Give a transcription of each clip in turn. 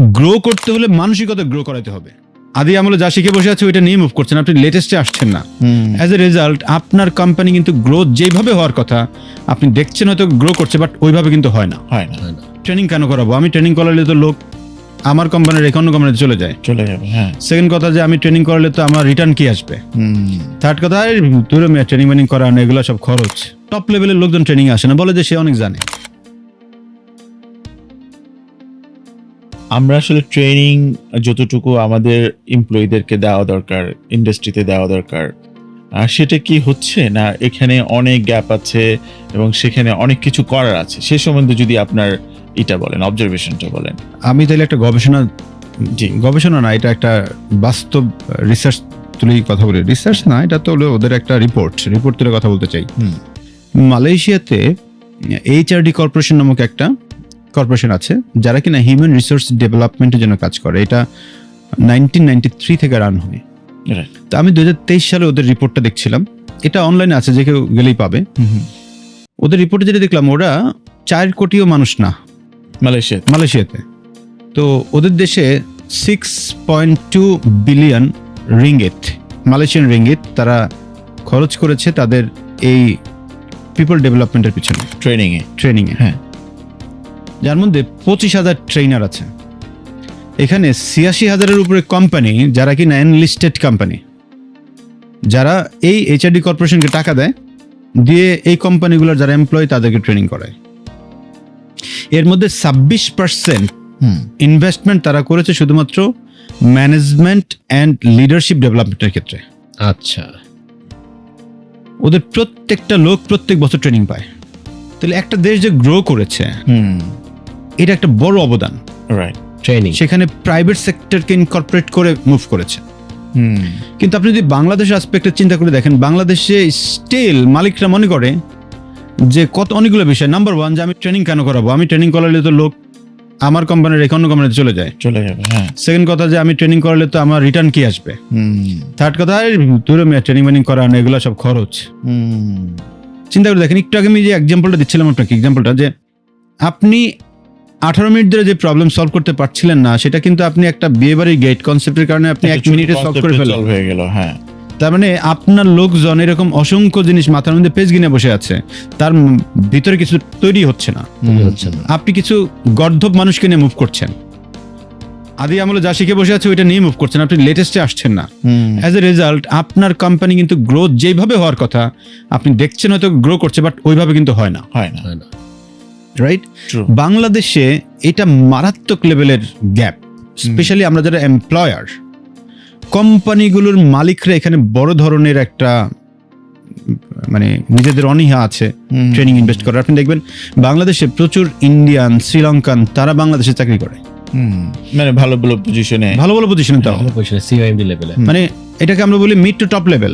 Grow করতে হলে মানসিকতা গ্রো করাতে হবে। আদি আমলে যা শিখে বসে আছে ওইটা নিয়ে মুভ করছেন। আপনি লেটেস্টে আসছেন না। অ্যাজ এ রেজাল্ট আপনার কোম্পানি কিন্তু গ্রোথ যেভাবে হওয়ার কথা আপনি দেখছেন হয়তো গ্রো করছে বাট ওইভাবে কিন্তু হয় না। হয় না। ট্রেনিং কেন করাবো? আমি ট্রেনিং করালে তো লোক আমার কোম্পানির অন্য কোম্পানিতে চলে যায়। চলে যাবে হ্যাঁ। সেকেন্ড কথা যে আমি ট্রেনিং করালে তো আমার রিটার্ন কি আসবে? থার্ড কথা দূরে মেয়ে ট্রেনিং মেনিং করানো এগুলো সব খরচ। টপ লেভেলের লোকজন ট্রেনিং আসে না বলে যে সে অনেক জানে। আমরা আসলে ট্রেনিং যতটুকু আমাদের এমপ্লয়ীদেরকে দেওয়া দরকার ইন্ডাস্ট্রিতে দেওয়া দরকার আর সেটা কি হচ্ছে না এখানে অনেক গ্যাপ আছে এবং সেখানে অনেক কিছু করার আছে? সে সম্বন্ধে যদি আপনার এটা বলেন অবজারভেশনটা বলেন। আমি তাহলে একটা গবেষণা জি। গবেষণা না এটা একটা বাস্তব রিসার্চ তুলেই কথা বলি। রিসার্চ না এটা তো হলো ওদের একটা রিপোর্ট রিপোর্ট তুলে কথা বলতে চাই। হুম। মালয়েশিয়াতে এইচআরডি কর্পোরেশন নামক একটা কর্পোরেশন আছে যারা কিনা হিউম্যান রিসোর্স ডেভেলপমেন্টের জন্য কাজ করে। এটা নাইনটিন নাইনটি থ্রি থেকে রান হয়। তো আমি দু হাজার তেইশ সালে ওদের রিপোর্টটা দেখছিলাম। এটা অনলাইনে আছে যে কেউ গেলেই পাবে। ওদের রিপোর্টে যেটা দেখলাম ওরা চার কোটিও মানুষ না। মালয়েশিয়া মালয়েশিয়াতে। তো ওদের দেশে six point two billion ringgit Malaysian ringgit তারা খরচ করেছে তাদের এই পিপল ডেভেলপমেন্টের পিছনে। ট্রেনিংয়ে ট্রেনিংয়ে হ্যাঁ। যার মধ্যে পঁচিশ হাজার ট্রেনার আছে। এখানে ছিয়াশি হাজারের উপরে কোম্পানি যারা কিনা এনলিস্টেড কোম্পানি যারা এই এইচআরডি কর্পোরেশনকে টাকা দেয় দিয়ে এই কোম্পানিগুলোর যারা এমপ্লয় তাদেরকে ট্রেনিং করায়। এর মধ্যে ছাব্বিশ পার্সেন্ট হুম। ইনভেস্টমেন্ট তারা করেছে শুধুমাত্র ম্যানেজমেন্ট অ্যান্ড লিডারশিপ ডেভেলপমেন্টের ক্ষেত্রে। আচ্ছা। ওদের প্রত্যেকটা লোক প্রত্যেক বছর ট্রেনিং পায়। তাহলে একটা দেশ যে গ্রো করেছে হুম। এটা একটা বড় অবদান। রাইট ট্রেনিং সেখানে প্রাইভেট সেক্টরকে ইনকর্পোরেট করে মুভ করেছে। হুম কিন্তু আপনি যদি বাংলাদেশের আসপেক্টে চিন্তা করে দেখেন বাংলাদেশে স্টিল মালিকরা মনে করে যে কত অনেকগুলো বিষয়। নাম্বার ওয়ান যে আমি ট্রেনিং কেন করাবো? আমি ট্রেনিং করালে তো লোক আমার কোম্পানির রেখে অন্য কোম্পানিতে চলে যায়। চলে যাবে হ্যাঁ। সেকেন্ড কথা যে আমি ট্রেনিং করালে তো আমার রিটার্ন কি আসবে? হুম থার্ড কথা দূরে মেয়ে ট্রেনিং মেনিং করানো এগুলো সব খরচ। হুম চিন্তা করে দেখেন একটু আগে আমি যে এক্সাম্পলটা দিচ্ছিলাম আপনাকে এক্সাম্পলটা যে আপনি আঠারো মিনিট ধরে যে প্রবলেম সলভ করতে পারছিলেন না সেটা কিন্তু আপনি একটা বিয়ে বাড়ির গেট কনসেপ্টের কারণে আপনি এক মিনিটে সলভ করে ফেলেন সলভ হয়ে গেল হ্যাঁ। তার মানে আপনার লোকজন এরকম অসংখ্য জিনিস মাথার মধ্যে পেজ গিনে বসে আছে তার ভিতরে কিছু তৈরি হচ্ছে না। আপনি কিছু গর্ধব মানুষকে নিয়ে মুভ করছেন। আদি আমলে যা শিখে বসে আছে ওইটা নিয়ে মুভ করছেন আপনি লেটেস্টে আসছেন না। অ্যাজ এ রেজাল্ট আপনার কোম্পানি কিন্তু গ্রোথ যেভাবে হওয়ার কথা আপনি দেখছেন হয়তো গ্রো করছে বাট ওইভাবে কিন্তু হয় না। হয় না। হয় না। রাইট বাংলাদেশে এটা মারাত্মক লেভেলের গ্যাপ স্পেশালি আমরা যারা এমপ্লয়ার কোম্পানিগুলোর মালিকরা এখানে বড় ধরনের একটা মানে নিজেদের অনীহা আছে ট্রেনিং ইনভেস্ট করার। আপনি দেখবেন বাংলাদেশে প্রচুর ইন্ডিয়ান শ্রীলঙ্কান তারা বাংলাদেশে চাকরি করে। মানে ভালো ভালো পজিশনে ভালো ভালো পজিশনে তাও। ভালো পজিশনে সিওএমডি লেভেলে মানে এটাকে আমরা বলি mid to top level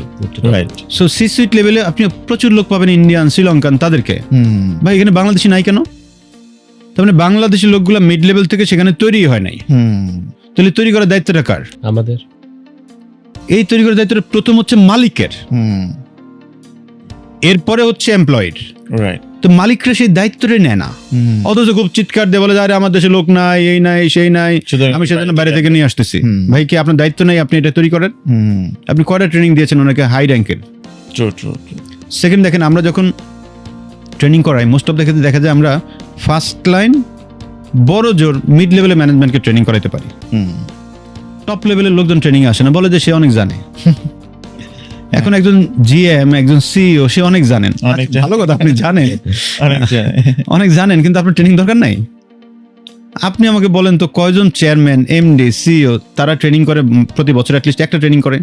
right so C suite লেভেলে আপনি প্রচুর লোক পাবেন ইন্ডিয়ান শ্রীলঙ্কান তাদেরকে। হুম। ভাই এখানে বাংলাদেশি নাই কেন? তার মানে বাংলাদেশি লোকগুলো মিড লেভেল থেকে সেখানে তৈরি হয় নাই। তাহলে তৈরি করার দায়িত্বটা কার? আমাদের। এই তৈরি করার দায়িত্বটা প্রথম হচ্ছে মালিকের। এরপরে হচ্ছে এমপ্লয়েড রাইট তো মালিকরা সেই দায়িত্বটাই নেয় না। অথচ খুব চিৎকার দিয়ে বলে যে, আরে আমার দেশে লোক নাই এই নাই সেই নাই। আমি সেজন্য বাইরে থেকে নিয়ে আসতেছি। ভাই কি আপনার দায়িত্ব নাই আপনি এটা তৈরি করেন আপনি কয়টা ট্রেনিং দিয়েছেন ওনাকে হাই র্যাঙ্কের ট্রু ট্রু সেকেন্ড দেখেন আমরা যখন ট্রেনিং করাই মোস্ট অফ দ্য ক্ষেত্রে দেখা যায় আমরা ফার্স্ট লাইন বড় জোর মিড লেভেলের ম্যানেজমেন্টকে ট্রেনিং করাতে পারি। টপ লেভেলের লোকজন ট্রেনিং আসে না বলে যে সে অনেক জানে। এখন একজন জিএম একজন সিইও সে অনেক জানেন। অনেক আচ্ছা। ভালো কথা আপনি জানেন। অনেক জানেন কিন্তু আপনার ট্রেনিং দরকার নাই? আপনি আমাকে বলেন তো কয়জন চেয়ারম্যান এমডি সিইও তারা ট্রেনিং করে প্রতি বছর অ্যাটলিস্ট একটা ট্রেনিং করে?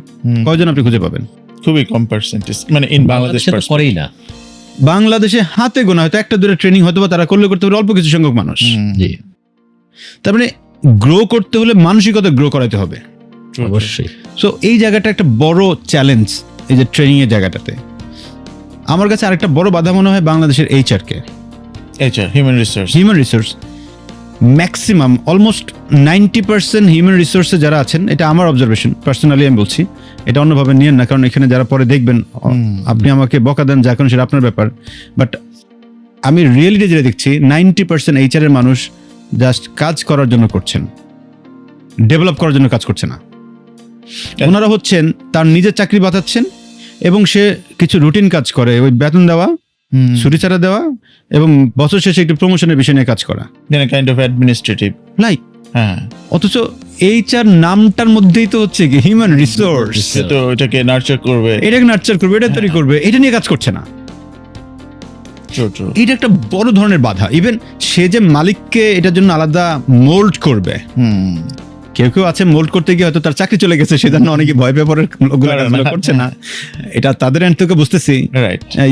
কয়জন আপনি খুঁজে পাবেন? খুবই কম পার্সেন্টেজ মানে ইন বাংলাদেশ বাংলাদেশে তো করেই না। বাংলাদেশে হাতে গোনা হয়তো একটা দূরে ট্রেনিং হয়তো বা তারা করলে করতে পারে অল্প কিছু সংখ্যক মানুষ। জি। তার মানে গ্রো করতে হলে মানসিকতা গ্রো করাতে হবে. অবশ্যই। সো এই জায়গাটা একটা বড় চ্যালেঞ্জ এই যে ট্রেনিং এর জায়গাটাতে। আমার কাছে আরেকটা বড় বাধা মনে হয় বাংলাদেশের এইচআর কে। HR human resource human resource maximum almost ninety percent human রিসোর্সে যারা আছেন এটা আমার অবজারভেশন পার্সোনালি আমি বলছি এটা অন্যভাবে নিয়েন না কারণ এখানে যারা পরে দেখবেন আপনি আমাকে বকা দেন যা কারণ সেটা আপনার ব্যাপার। বাট আমি রিয়েলিটি যেটা দেখছি নাইনটি পার্সেন্ট এইচআর এর মানুষ জাস্ট কাজ করার জন্য করছেন। ডেভেলপ করার জন্য কাজ করছে না। ওনারা হচ্ছেন তার নিজের চাকরি বাঁচাচ্ছেন এবং সে কিছু রুটিন কাজ করে ওই বেতন দেওয়া ছুটি ছাড়া দেওয়া এবং বছর শেষে একটু প্রমোশনের বিষয় নিয়ে কাজ করা। কাইন্ড অফ অ্যাডমিনিস্ট্রেটিভ লাইক হ্যাঁ। অথচ এইচআর নামটার মধ্যেই তো হচ্ছে কি হিউম্যান রিসোর্স তো এটাকে নার্চার করবে। এটাকে নার্চার করবে এটা তৈরি করবে এটা নিয়ে কাজ করছে না. এটা একটা বড় ধরনের বাধা। ইভেন সে যে মালিককে এটার জন্য আলাদা মোল্ড করবে হুম কেউ কেউ আছে মোল্ড করতে গিয়ে হয়তো তার চাকরি চলে গেছে সেজন্য অনেকে ভয় পেপারের কাজগুলো করছে না। এটা তাদের এন্ড থেকে বুঝতেছি।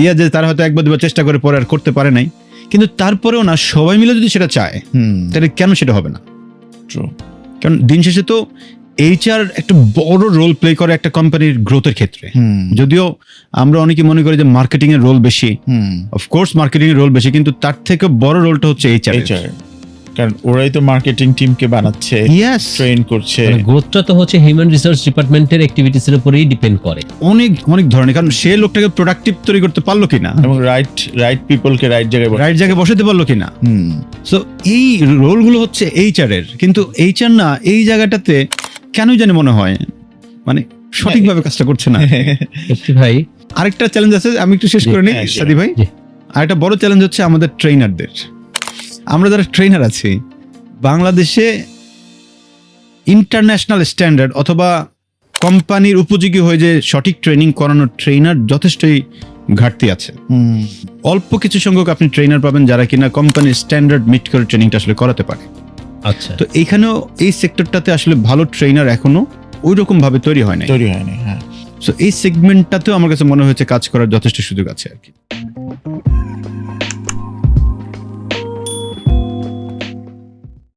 ইয়া যে তারা হয়তো একবার দুবার চেষ্টা করে পরে আর করতে পারে নাই। কিন্তু তারপরেও না সবাই মিলে যদি সেটা চায় হুম। তাহলে কেন সেটা হবে না? ট্রু কারণ দিন শেষে তো এইচআর একটা বড় রোল প্লে করে একটা কোম্পানির গ্রোথের ক্ষেত্রে। যদিও আমরা অনেকে মনে করি যে মার্কেটিং এর রোল বেশি। হুম। অফকোর্স মার্কেটিং এর রোল বেশি কিন্তু তার থেকে বড় রোলটা হচ্ছে এইচআর কারণ ওরাই তো মার্কেটিং টিমকে বানাচ্ছে ইয়েস ট্রেন করছে। মানে গ্রোথটা তো হচ্ছে হিউম্যান রিসোর্স ডিপার্টমেন্টের অ্যাক্টিভিটিস এর উপরেই ডিপেন্ড করে। অনেক অনেক ধরনের কারণ সে লোকটাকে প্রোডাক্টিভ তৈরি করতে পারল কিনা? এবং রাইট রাইট পিপলকে রাইট জায়গায় রাইট জায়গায় বসাতে পারল কিনা? হুম। সো এই রোলগুলো হচ্ছে এইচআর এর কিন্তু এইচআর না এই জায়গাটাতে কেনই জানি মনে হয় মানে সঠিকভাবে কাজটা করছে না। একটি ভাই। আরেকটা চ্যালেঞ্জ আছে আমি একটু শেষ করে নিই হ্যাঁ, সাদি ভাই। আর একটা বড় চ্যালেঞ্জ হচ্ছে আমাদের ট্রেনারদের আমরা যারা ট্রেনার আছি বাংলাদেশে ইন্টারন্যাশনাল স্ট্যান্ডার্ড অথবা কোম্পানির উপযোগী হয়ে যে সঠিক ট্রেনিং করানোর ট্রেনার যথেষ্টই ঘাটতি আছে। অল্প কিছু সংখ্যক আপনি ট্রেনার পাবেন যারা কিনা কোম্পানির স্ট্যান্ডার্ড মিট করে ট্রেনিংটা আসলে করাতে পারে। আচ্ছা। তো এইখানেও এই সেক্টরটাতে আসলে ভালো ট্রেনার এখনও ওই রকম ভাবে তৈরি হয় না তৈরি হয়নি হ্যাঁ। সো এই সেগমেন্টটাতেও আমার কাছে মনে হয়েছে কাজ করার যথেষ্ট সুযোগ আছে আর কি।